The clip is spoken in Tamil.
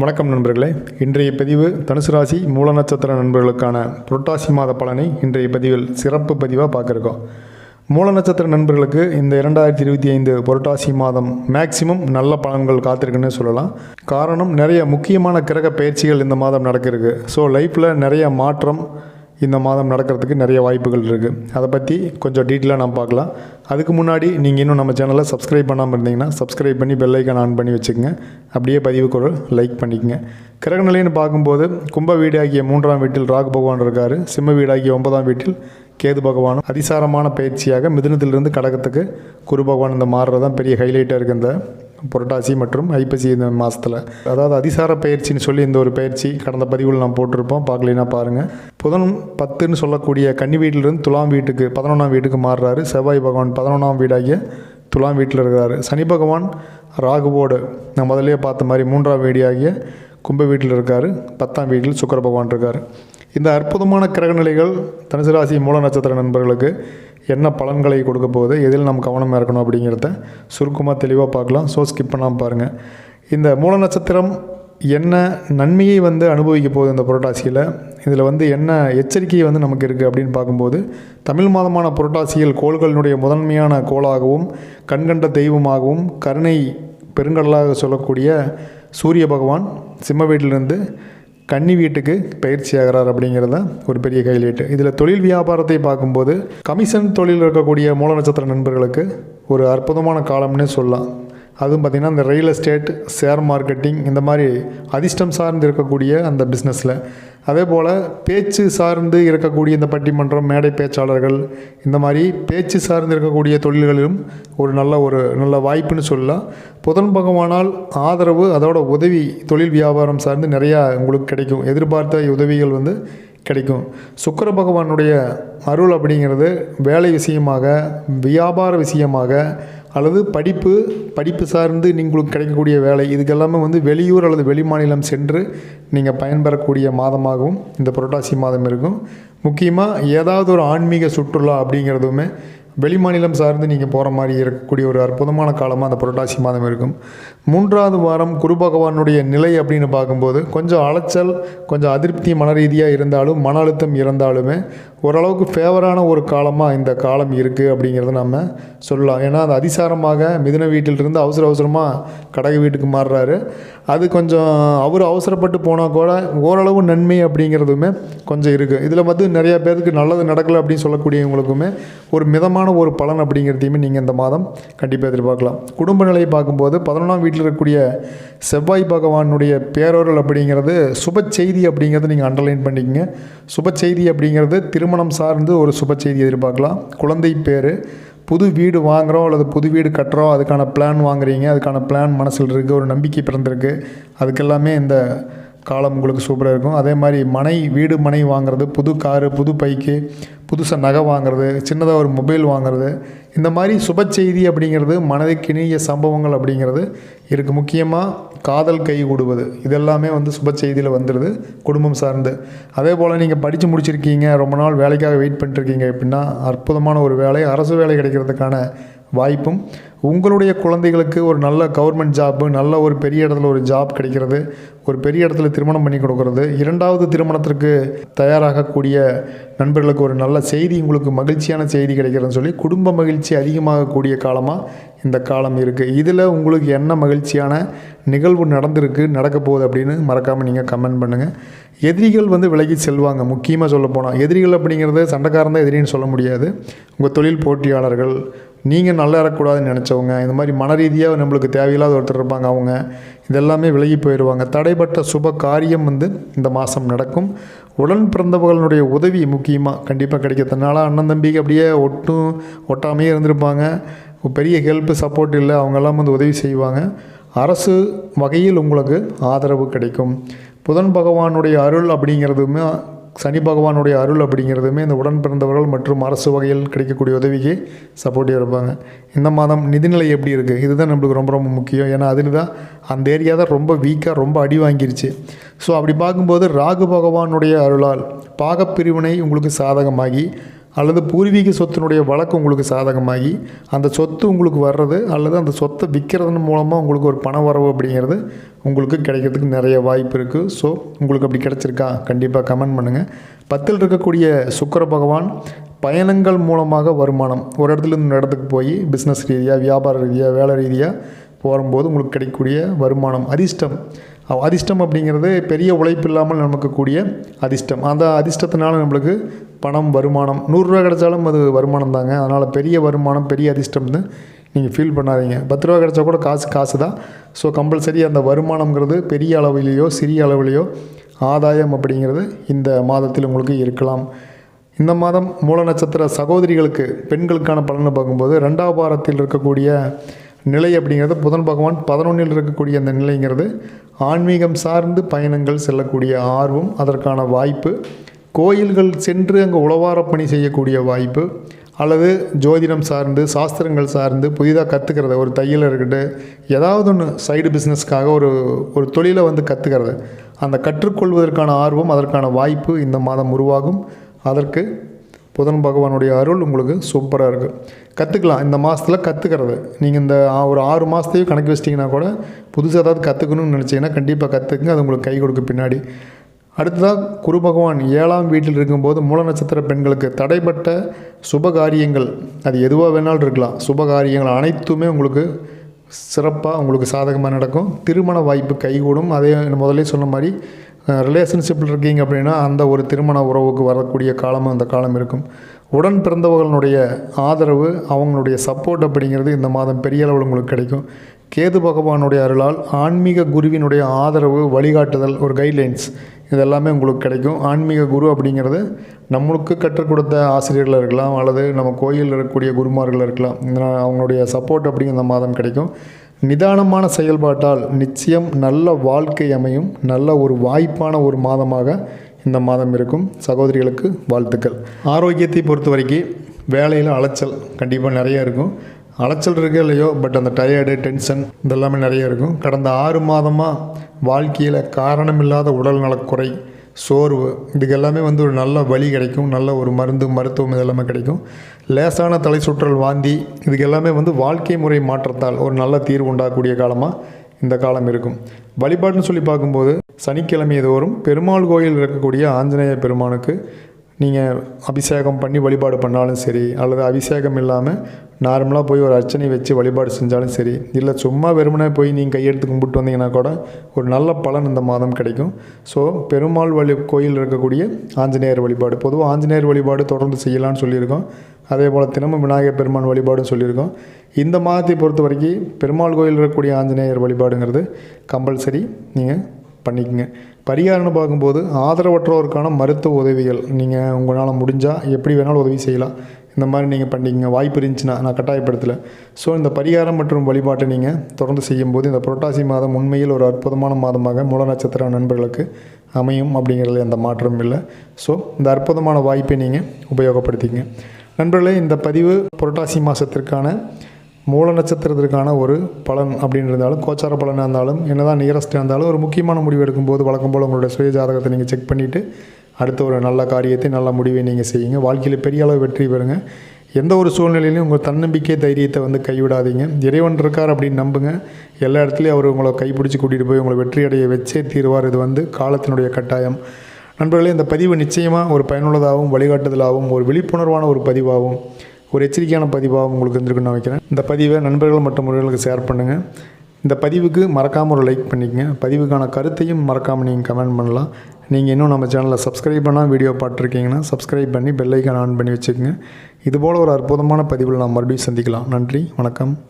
வணக்கம் நண்பர்களே. இன்றைய பதிவு தனுசு ராசி மூல நட்சத்திர நண்பர்களுக்கான புரட்டாசி மாத பலனை இன்றைய பதிவில் சிறப்பு பதிவாக பார்க்குறோம். மூல நட்சத்திர நண்பர்களுக்கு இந்த இரண்டாயிரத்தி இருபத்தி ஐந்து புரட்டாசி மாதம் மேக்சிமம் நல்ல பலன்கள் காத்திருக்குன்னு சொல்லலாம். காரணம் நிறைய முக்கியமான கிரக பயிற்சிகள் இந்த மாதம் நடக்கிறது ஸோ லைஃப்பில் நிறைய மாற்றம் இந்த மாதம் நடக்கிறதுக்கு நிறைய வாய்ப்புகள் இருக்குது அதை பற்றி கொஞ்சம் டீட்டெயிலாக நம்ம பார்க்கலாம். அதுக்கு முன்னாடி நீங்கள் இன்னும் நம்ம சேனலை சப்ஸ்கிரைப் பண்ணாமல் இருந்தீங்கன்னா சப்ஸ்கிரைப் பண்ணி பெல்லைக்கான் ஆன் பண்ணி வச்சுக்கோங்க. அப்படியே பதிவுக்கு ஒரு லைக் பண்ணிக்கங்க. கிரகநிலைன்னு பார்க்கும்போது கும்ப வீடாகிய மூன்றாம் வீட்டில் ராகு பகவான் இருக்கார். சிம்ம வீடாகிய ஒன்பதாம் வீட்டில் கேது பகவானும் அதிசாரமான பயிற்சியாக மிதுனத்திலிருந்து கடகத்துக்கு குரு பகவான் இந்த மாறுறதான் பெரிய ஹைலைட்டாக இருக்குது இந்த புரட்டாசி மற்றும் ஐப்பசி இந்த மாதத்தில் அதாவது அதிசார பயிற்சின்னு சொல்லி இந்த ஒரு பயிற்சி கடந்த பதிவில் நான் போட்டிருப்போம். பார்க்கலைன்னா பாருங்கள் புதன் பத்துன்னு சொல்லக்கூடிய கன்னி வீட்டிலிருந்து துலாம் வீட்டுக்கு பதினொன்றாம் வீட்டுக்கு மாறுறாரு. செவ்வாய் பகவான் பதினொன்றாம் வீடாகிய துலாம் வீட்டில் இருக்கிறாரு. சனி பகவான் ராகுவோடு நான் முதலே பார்த்த மாதிரி மூன்றாம் வீடியாகிய கும்ப வீட்டில் இருக்கார். பத்தாம் வீட்டில் சுக்கர பகவான் இருக்கார். இந்த அற்புதமான கிரகநிலைகள் தனுசு ராசி மூல நட்சத்திர நண்பர்களுக்கு என்ன பலன்களை கொடுக்க போகுது எதில் நம்ம கவனமாக இருக்கணும் அப்படிங்கிறத சுருக்கமாக தெளிவாக பார்க்கலாம். ஸோ ஸ்கிப் பண்ணாமல் பாருங்கள் இந்த மூல நட்சத்திரம் என்ன நன்மையை வந்து அனுபவிக்க போகுது இந்த புரட்டாசியில்? இதில் வந்து என்ன எச்சரிக்கை வந்து நமக்கு இருக்குது அப்படின்னு பார்க்கும்போது தமிழ் மாதமான புரட்டாசியில் கோள்களினுடைய முதன்மையான கோளாகவும் கண்கண்ட தெய்வமாகவும் கருணை பெருங்கடலாக சொல்லக்கூடிய சூரிய பகவான் சிம்ம வீட்டிலிருந்து கன்னி வீட்டுக்கு பயிற்சி ஆகிறார் அப்படிங்கிறது தான் ஒரு பெரிய கைலேட்டு. இதில் தொழில் வியாபாரத்தை பார்க்கும்போது கமிஷன் தொழில் இருக்கக்கூடிய மூல நட்சத்திர நண்பர்களுக்கு ஒரு அற்புதமான காலம்னே சொல்லலாம். அதுவும் பார்த்திங்கன்னா இந்த ரியல் எஸ்டேட் ஷேர் மார்க்கெட்டிங் இந்த மாதிரி அதிர்ஷ்டம் சார்ந்து இருக்கக்கூடிய அந்த பிஸ்னஸில் அதே போல் பேச்சு சார்ந்து இருக்கக்கூடிய இந்த பட்டிமன்றம் மேடை பேச்சாளர்கள் இந்த மாதிரி பேச்சு சார்ந்து இருக்கக்கூடிய தொழில்களிலும் ஒரு நல்ல ஒரு நல்ல வாய்ப்புன்னு சொல்லலாம். புதன் பகவானால் ஆதரவு அதோட உதவி தொழில் வியாபாரம் சார்ந்து நிறையா உங்களுக்கு கிடைக்கும். எதிர்பார்த்த உதவிகள் வந்து கிடைக்கும். சுக்கர பகவானுடைய அருள் அப்படிங்கிறது வேலை விஷயமாக வியாபார விஷயமாக அல்லது படிப்பு படிப்பு சார்ந்து உங்களுக்கு கிடைக்கக்கூடிய வேலை. இதுக்கெல்லாமே வந்து வெளியூர் அல்லது வெளிமாநிலம் சென்று நீங்கள் பயன்பெறக்கூடிய மாதமாகவும் இந்த புரட்டாசி மாதம் இருக்கும். முக்கியமாக ஏதாவது ஒரு ஆன்மீக சுற்றுலா அப்படிங்கிறதுமே வெளிமாநிலம் சார்ந்து நீங்கள் போகிற மாதிரி இருக்கக்கூடிய ஒரு அற்புதமான காலமாக அந்த புரட்டாசி மாதம் இருக்கும். மூன்றாவது வாரம் குரு பகவானுடைய நிலை அப்படின்னு பார்க்கும்போது கொஞ்சம் அலைச்சல் கொஞ்சம் அதிருப்தி மன ரீதியாக இருந்தாலும் மன அழுத்தம் இருந்தாலுமே ஓரளவுக்கு ஃபேவரான ஒரு காலமாக இந்த காலம் இருக்குது அப்படிங்கிறத நம்ம சொல்லலாம். ஏன்னா அது அதிசாரமாக மிதுன வீட்டிலிருந்து அவசர அவசரமாக கடக வீட்டுக்கு மாறுறாரு. அது கொஞ்சம் அவர் அவசரப்பட்டு போனால் கூட ஓரளவு நன்மை அப்படிங்கிறதுமே கொஞ்சம் இருக்குது இதில் வந்து நிறையா பேருக்கு நல்லது நடக்கலை அப்படின்னு சொல்லக்கூடியவங்களுக்குமே ஒரு மிதமான ஒரு பலன் அப்படிங்கிறதையுமே நீங்கள் இந்த மாதம் கண்டிப்பாக எதிர்பார்க்கலாம். குடும்ப நிலையை பார்க்கும்போது பதினொன்றாம் வீட்டில் இருக்கக்கூடிய செவ்வாய் பகவானுடைய பேரொருள் அப்படிங்கிறது சுப செய்தி அப்படிங்கிறத நீங்கள் அண்டர்லைன் பண்ணிக்கங்க. சுப செய்தி அப்படிங்கிறது திருமணம் சார்ந்து ஒரு சுப செய்தி எதிர்பார்க்கலாம். குழந்தை பேர் புது வீடு வாங்குகிறோம் அல்லது புது வீடு கட்டுறோம் அதுக்கான பிளான் வாங்குறீங்க அதுக்கான பிளான் மனசில் இருக்குது ஒரு நம்பிக்கை பிறந்திருக்கு. அதுக்கெல்லாமே இந்த காலம் உங்களுக்கு சூப்பராக இருக்கும். அதே மாதிரி மனை வீடு மனை வாங்குறது புது காரு புது பைக்கு புதுசாக நகை வாங்குறது சின்னதாக ஒரு மொபைல் வாங்குறது இந்த மாதிரி சுப செய்தி அப்படிங்கிறது மனதுக்கு இணைய சம்பவங்கள் அப்படிங்கிறது இருக்குது முக்கியமாக காதல் கை கூடுவது. இதெல்லாமே வந்து சுப செய்தியில் வந்துடுது குடும்பம் சார்ந்து. அதே போல் நீங்கள் படித்து முடிச்சிருக்கீங்க ரொம்ப நாள் வேலைக்காக வெயிட் பண்ணிட்டுருக்கீங்க எப்படின்னா அற்புதமான ஒரு வேலை அரசு வேலை கிடைக்கிறதுக்கான வாய்ப்பும். உங்களுடைய குழந்தைகளுக்கு ஒரு நல்ல கவர்மெண்ட் ஜாப்பு நல்ல ஒரு பெரிய இடத்துல ஒரு ஜாப் கிடைக்கிறது ஒரு பெரிய இடத்துல திருமணம் பண்ணி கொடுக்கறது இரண்டாவது திருமணத்திற்கு தயாராகக்கூடிய நண்பர்களுக்கு ஒரு நல்ல செய்தி உங்களுக்கு மகிழ்ச்சியான செய்தி கிடைக்கிறதுன்னு சொல்லி குடும்ப மகிழ்ச்சி அதிகமாகக்கூடிய காலமாக இந்த காலம் இருக்குது இதில் உங்களுக்கு என்ன மகிழ்ச்சியான நிகழ்வு நடந்திருக்கு நடக்க போகுது அப்படின்னு மறக்காமல் நீங்கள் கமெண்ட் பண்ணுங்கள் எதிரிகள் வந்து விலகி செல்வாங்க முக்கியமாக சொல்ல போனால் எதிரிகள் அப்படிங்கிறது சண்டைக்காரன் தான் எதிரின்னு சொல்ல முடியாது. உங்கள் தொழில் போட்டியாளர்கள் நீங்கள் நல்லா இருக்கக்கூடாதுன்னு நினச்சவங்க இந்த மாதிரி மன ரீதியாக நம்மளுக்கு தேவையில்லாத ஒருத்தர் இருப்பாங்க அவங்க இதெல்லாமே விலகி போயிடுவாங்க தடைப்பட்ட சுப காரியம் வந்து இந்த மாதம் நடக்கும். உடன் பிறந்தவர்களுடைய உதவி முக்கியமாக கண்டிப்பாக கிடைக்கிறதுனால அண்ணன் தம்பிக்கு அப்படியே ஒட்டும் ஒட்டாமையே இருந்திருப்பாங்க. பெரிய ஹெல்ப்பு சப்போர்ட் இல்லை. அவங்கெல்லாம் வந்து உதவி செய்வாங்க. அரசு வகையில் உங்களுக்கு ஆதரவு கிடைக்கும். புதன் பகவானுடைய அருள் அப்படிங்கிறதுமே சனி பகவானுடைய அருள் அப்படிங்கிறதுமே இந்த உடன் பிறந்தவர்கள் மற்றும் அரசு வகையில் கிடைக்கக்கூடிய உதவிக்கு சப்போர்ட்டிவாக இருப்பாங்க. இந்த மாதம் நிதிநிலை எப்படி இருக்குது இதுதான் நம்மளுக்கு ரொம்ப ரொம்ப முக்கியம். ஏன்னா அதில் தான் அந்த ஏரியா தான் ரொம்ப வீக்காக ரொம்ப அடி வாங்கிருச்சு. ஸோ அப்படி பார்க்கும்போது ராகு பகவானுடைய அருளால் பாகப்பிரிவினை உங்களுக்கு சாதகமாகி அல்லது பூர்வீக சொத்தினுடைய வழக்கு உங்களுக்கு சாதகமாகி அந்த சொத்து உங்களுக்கு வர்றது அல்லது அந்த சொத்தை விற்கிறதன் மூலமாக உங்களுக்கு ஒரு பண வரவு அப்படிங்கிறது உங்களுக்கு கிடைக்கிறதுக்கு நிறைய வாய்ப்பு இருக்குது ஸோ உங்களுக்கு அப்படி கிடச்சிருக்கா? கண்டிப்பாக கமெண்ட் பண்ணுங்கள் பத்தில் இருக்கக்கூடிய சுக்கர பகவான் பயணங்கள் மூலமாக வருமானம். ஒரு இடத்துல இருந்து இன்னொரு இடத்துக்கு போய் பிஸ்னஸ் ரீதியாக வியாபார ரீதியாக வேலை ரீதியாக போகும்போது உங்களுக்கு கிடைக்கக்கூடிய வருமானம். அதிர்ஷ்டம் அதிர்ஷ்டம் அப்படிங்கிறது பெரிய உழைப்பு இல்லாமல் நமக்கு கூடிய அதிர்ஷ்டம். அந்த அதிர்ஷ்டத்தினால நம்மளுக்கு பணம் வருமானம் நூறுரூவா கிடைச்சாலும் அது வருமானம் தாங்க. அதனால் பெரிய வருமானம் பெரிய அதிர்ஷ்டம்னு நீங்கள் ஃபீல் பண்ணாதீங்க. பத்து ரூபா கிடைச்சா கூட காசு காசு தான். ஸோ கம்பல்சரி அந்த வருமானம்ங்கிறது பெரிய அளவிலேயோ சிறிய அளவிலேயோ ஆதாயம் அப்படிங்கிறது இந்த மாதத்தில் உங்களுக்கு இருக்கலாம். இந்த மாதம் மூல நட்சத்திர சகோதரிகளுக்கு பெண்களுக்கான பலனை பார்க்கும்போது ரெண்டாவது வாரத்தில் இருக்கக்கூடிய நிலை அப்படிங்கிறது புதன் பகவான் பதினொன்றில் இருக்கக்கூடிய அந்த நிலைங்கிறது ஆன்மீகம் சார்ந்து பயணங்கள் செல்லக்கூடிய ஆர்வம் அதற்கான வாய்ப்பு. கோயில்கள் சென்று அங்கே உளவார பணி செய்யக்கூடிய வாய்ப்பு. அல்லது ஜோதிடம் சார்ந்து சாஸ்திரங்கள் சார்ந்து புதிதாக கற்றுக்கிறது ஒரு தையல் இருக்கட்டும் ஏதாவது ஒன்று சைடு பிஸ்னஸ்க்காக ஒரு ஒரு தொழிலை வந்து கற்றுக்கிறது அந்த கற்றுக்கொள்வதற்கான ஆர்வம் அதற்கான வாய்ப்பு இந்த மாதம் உருவாகும். அதற்கு புதன் பகவானுடைய அருள் உங்களுக்கு சூப்பராக இருக்குது கற்றுக்கலாம் இந்த மாதத்தில் கற்றுக்கிறது நீங்கள் இந்த ஆ- ஒரு ஆறு மாதத்தையும் கணக்கு வச்சிட்டிங்கன்னா கூட புதுசாக ஏதாவது கற்றுக்கணும்னு நினச்சிங்கன்னா கண்டிப்பாக கற்றுக்குங்க அது உங்களுக்கு கை கொடுக்க பின்னாடி. அடுத்ததாக குரு பகவான் ஏழாம் வீட்டில் இருக்கும்போது மூல நட்சத்திர பெண்களுக்கு தடைப்பட்ட சுப காரியங்கள் அது எதுவாக வேணாலும் இருக்கலாம். சுப காரியங்கள் அனைத்துமே உங்களுக்கு சிறப்பாக உங்களுக்கு சாதகமாக நடக்கும். திருமண வாய்ப்பு கைகூடும். அதே முதல்ல சொன்ன மாதிரி ரிலேஷன்ஷிப்பில் இருக்கீங்க அப்படின்னா அந்த ஒரு திருமண உறவுக்கு வரக்கூடிய காலமும் அந்த காலம் இருக்கும். உடன் பிறந்தவர்களுடைய ஆதரவு அவங்களுடைய சப்போர்ட் அப்படிங்கிறது இந்த மாதம் பெரிய அளவில் உங்களுக்கு கிடைக்கும். கேது பகவானுடைய அருளால் ஆன்மீக குருவினுடைய ஆதரவு வழிகாட்டுதல் ஒரு கைட்லைன்ஸ் இதெல்லாமே உங்களுக்கு கிடைக்கும். ஆன்மீக குரு அப்படிங்கிறது நம்மளுக்கு கற்றுக் கொடுத்த ஆசிரியர்கள் இருக்கலாம் அல்லது நம்ம கோயிலில் இருக்கக்கூடிய குருமார்கள் இருக்கலாம். இந்த அவங்களுடைய சப்போர்ட் அப்படிங்கிற இந்த மாதம் கிடைக்கும். நிதானமான செயல்பாட்டால் நிச்சயம் நல்ல வாழ்க்கை அமையும் நல்ல ஒரு வாய்ப்பான ஒரு மாதமாக இந்த மாதம் இருக்கும். சகோதரிகளுக்கு வாழ்த்துக்கள். ஆரோக்கியத்தை பொறுத்த வரைக்கும் வேலையில் அலைச்சல் கண்டிப்பாக நிறைய இருக்கும். அலைச்சல் இருக்கு இல்லையோ பட் அந்த டயர்டு டென்ஷன் இதெல்லாமே நிறைய இருக்கும். கடந்த ஆறு மாதமாக வாழ்க்கையில் காரணமில்லாத உடல்நலக்குறை சோர்வு இதுக்கு எல்லாமே வந்து ஒரு நல்ல வழி கிடைக்கும். நல்ல ஒரு மருந்து மருத்துவம் இதெல்லாமே கிடைக்கும். லேசான தலை சுற்றல் வாந்தி இதுக்கு எல்லாமே வந்து வாழ்க்கை முறை மாற்றத்தால் ஒரு நல்ல தீர்வு உண்டாகக்கூடிய காலமாக இந்த காலம் இருக்கும். வழிபாடுன்னு சொல்லி பார்க்கும்போது சனிக்கிழமை தோறும் பெருமாள் கோயில் இருக்கக்கூடிய ஆஞ்சநேய பெருமானுக்கு நீங்கள் அபிஷேகம் பண்ணி வழிபாடு பண்ணாலும் சரி அல்லது அபிஷேகம் இல்லாமல் நார்மலாக போய் ஒரு அர்ச்சனை வச்சு வழிபாடு செஞ்சாலும் சரி இல்லை சும்மா வெறுமனே போய் நீங்கள் கையெடுத்து கும்பிட்டு வந்தீங்கன்னா கூட ஒரு நல்ல பலன் இந்த மாதம் கிடைக்கும். ஸோ பெருமாள் வழி கோயில் இருக்கக்கூடிய ஆஞ்சநேயர் வழிபாடு பொதுவாக ஆஞ்சநேயர் வழிபாடு தொடர்ந்து செய்யலாம்னு சொல்லியிருக்கோம். அதே போல் தினமும் விநாயகர் பெருமான் வழிபாடும் சொல்லியிருக்கோம். இந்த மாதத்தை பொறுத்த வரைக்கும் பெருமாள் கோயில் இருக்கக்கூடிய ஆஞ்சநேயர் வழிபாடுங்கிறது கம்பல்சரி. நீங்கள் பண்ணிக்கங்க. பரிகாரம்னு பார்க்கும்போது ஆதரவற்றோருக்கான மருத்துவ உதவிகள். நீங்கள் உங்களால் முடிஞ்சால் எப்படி வேணாலும் உதவி செய்யலாம். இந்த மாதிரி நீங்கள் பண்ணிக்கங்க. வாய்ப்பு இருந்துச்சுன்னா நான் கட்டாயப்படுத்தலை. ஸோ இந்த பரிகாரம் மற்றும் வழிபாட்டை நீங்கள் தொடர்ந்து செய்யும்போது இந்த புரட்டாசி மாதம் உண்மையில் ஒரு அற்புதமான மாதமாக மூல நட்சத்திர நண்பர்களுக்கு அமையும் அப்படிங்கிறதுல எந்த மாற்றமும் இல்லை. ஸோ இந்த அற்புதமான வாய்ப்பை நீங்கள் உபயோகப்படுத்திக்கங்க. நண்பர்களே இந்த பதிவு புரட்டாசி மாதத்திற்கான மூல நட்சத்திரத்திற்கான ஒரு பலன் அப்படின்னு இருந்தாலும் கோச்சார பலனாக இருந்தாலும் என்னதான் நியரஸ்ட்டாக இருந்தாலும் ஒரு முக்கியமான முடிவு எடுக்கும்போது வழக்கம் போல் உங்களுடைய சுய ஜாதகத்தை நீங்கள் செக் பண்ணிவிட்டு அடுத்த ஒரு நல்ல காரியத்தை நல்ல முடிவை நீங்கள் செய்யுங்க. வாழ்க்கையில் பெரிய அளவு வெற்றி பெறுங்க. எந்த ஒரு சூழ்நிலையிலையும் உங்கள் தன்னம்பிக்கை தைரியத்தை வந்து கைவிடாதீங்க. இறைவன் இருக்கார் அப்படின்னு நம்புங்க. எல்லா இடத்துலையும் அவர் உங்களை கைப்பிடிச்சி கூட்டிகிட்டு போய் உங்களை வெற்றி அடைய வச்சே தீர்வார். இது வந்து காலத்தினுடைய கட்டாயம். நண்பர்களே இந்த பதிவு நிச்சயமாக ஒரு பயனுள்ளதாகவும் வழிகாட்டுதலாகவும் ஒரு விழிப்புணர்வான ஒரு பதிவாகவும் ஒரு எச்சரிக்கையான பதிவாக உங்களுக்கு இருந்திருக்குன்னு நான் வைக்கிறேன். இந்த பதிவை நண்பர்கள் மற்றும் உறவுகளுக்கு ஷேர் பண்ணுங்கள் இந்த பதிவுக்கு மறக்காமல் ஒரு லைக் பண்ணிக்கங்க. பதிவுக்கான கருத்தையும் மறக்காமல் நீங்கள் கமெண்ட் பண்ணலாம். நீங்கள் இன்னும் நம்ம சேனலை சப்ஸ்கிரைப் பண்ணால் வீடியோ பார்த்துருக்கீங்கன்னா சப்ஸ்கிரைப் பண்ணி பெல்லைக்கான் ஆன் பண்ணி வச்சுக்கோங்க. இதுபோல் ஒரு அற்புதமான பதிவில் நாம் மறுபடியும் சந்திக்கலாம். நன்றி வணக்கம்.